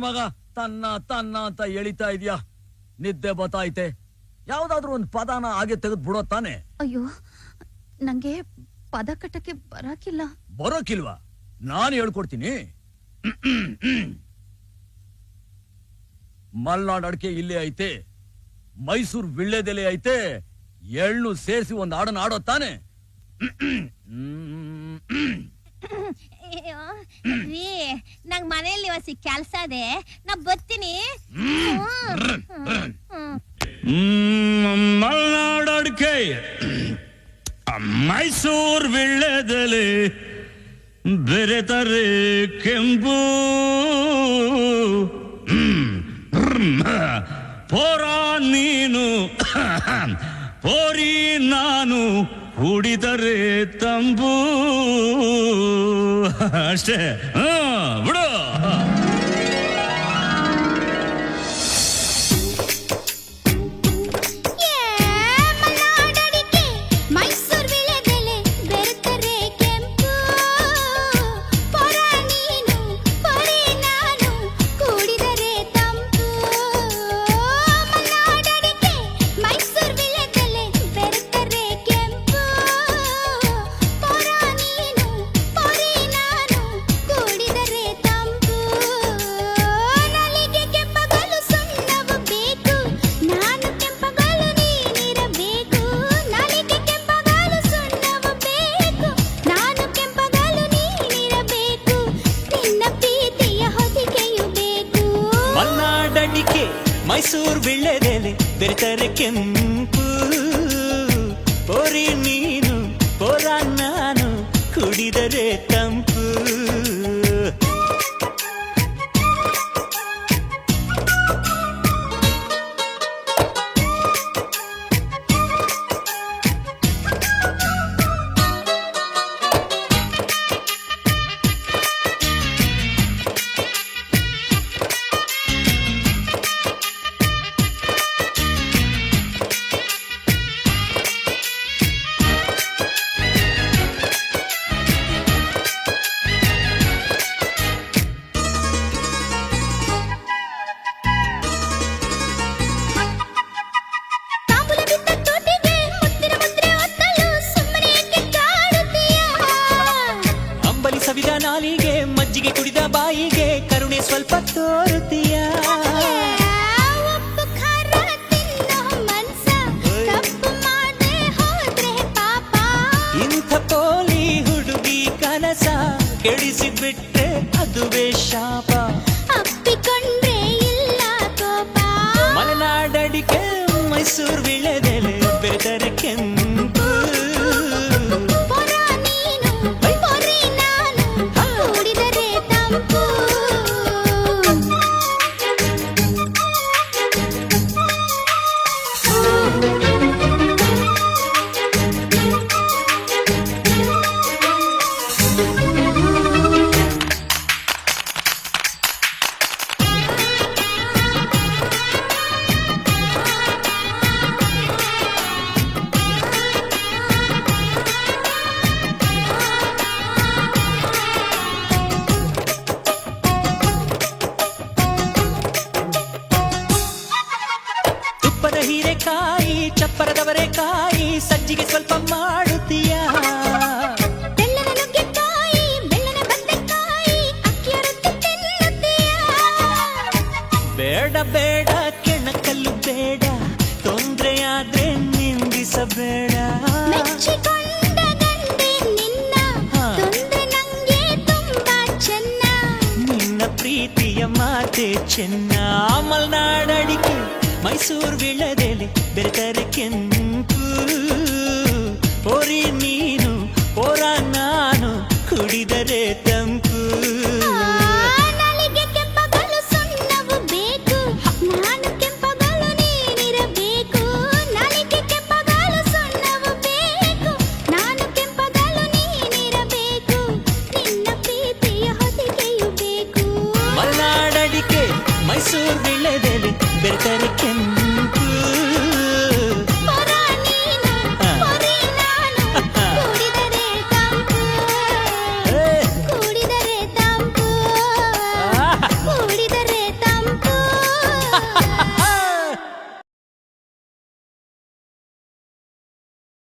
ಮಗ ತನ್ನ ತನ್ನ ಅಂತ ಎಳಿತಾ ಇದೀಯಾ? ನಿದ್ದೆ ಬತಾಯ್ತೆ. ಯಾವ್ದಾದ್ರು ಒಂದ್ ಪದಾನ ಹಾಗೆ ತೆಗೆದು ಬಿಡೋ ತಾನೆ? ಅಯ್ಯೋ ನಂಗೆ ಪದ ಕಟ್ಟಕ್ಕೆ ಬರಾಕಿಲ್ಲ. ಬರೋಕಿಲ್ವಾ? ನಾನು ಹೇಳ್ಕೊಡ್ತೀನಿ. ಮಲ್ನಾಡ್ ಅಡಿಕೆ ಇಲ್ಲೇ ಐತೆ. ಮೈಸೂರು ವಿಳ್ಳೆದೆಲೆ ಐತೆ. ಎಳ್ಳು ಸೇರಿಸಿ ಒಂದ್ ಹಾಡನ್ನ ಆಡೋ ತಾನೆ. ರೀ ನಂಗ್ ಮನೆಯಲ್ಲಿ ವಾಸಿ ಕೆಲ್ಸ ಇದೆ. ನಾ ಬರ್ತೀನಿ. ಮಲ್ನಾಡಡ್ಕೆ ಮೈಸೂರ್ ಮಲ್ನಾಡ್ ಅಡಿಕೆ. ಮೈಸೂರು ವಿಳ್ಳೆದೆಲೆ ಬೆರೆತರೆ ಕೆಂಪು. ಪೋರ ನೀನು. ಪೋರಿ ನಾನು ಕುಡಿದರೆ ತಂಬೂ. ಅಷ್ಟೇ. ಹಾ ಮಲ್ನಾಡಡಿಕೆ ಮೈಸೂರು ವಿಳ್ಳೆದೆಲೆ ಬೆರೆತರೆ ಕೆಂಪು ಬಾಯಿಗೆ ಕರುಣೆ ಸ್ವಲ್ಪ ತೋರುತ್ತೀಯ? ಇಂಥ ಪೋಲಿ ಹುಡುಗಿ ಕನಸ ಕೆಡಿಸಿಬಿಟ್ಟೆ ಅದುವೇ ಶಾಪ. ಅಪ್ಪಿಕೊಂಡ್ರೆ ಇಲ್ಲ ಕೋಪ. ಮಲೆನಾಡಡಿಕೆ ಮೈಸೂರು ಹೀರೆಕಾಯಿ ಚಪ್ಪರದವರೆ ಕಾಯಿ ಸಜ್ಜಿಗೆ ಸ್ವಲ್ಪ ಮಾಡುತ್ತೀಯ? ಬೇಡ ಬೇಡ ಕೆಣಕಲ್ಲು ಬೇಡ ತೊಂದ್ರೆಯಾದ್ರೆ ನಿಂದಿಸಬೇಡ. ಪ್ರೀತಿಯ ಮಾತೆ ಚೆನ್ನ. ಮಲ್ನಾಡಡಿಕೆ ಮೈಸೂರು ವಿಳದೆಲೆ ಬೆರೆತರೆ ಕೆಂಪು. ಪೋರಿ ನೀನು ಪೋರ ನಾನು ಕುಡಿದರೆ ತಂಪು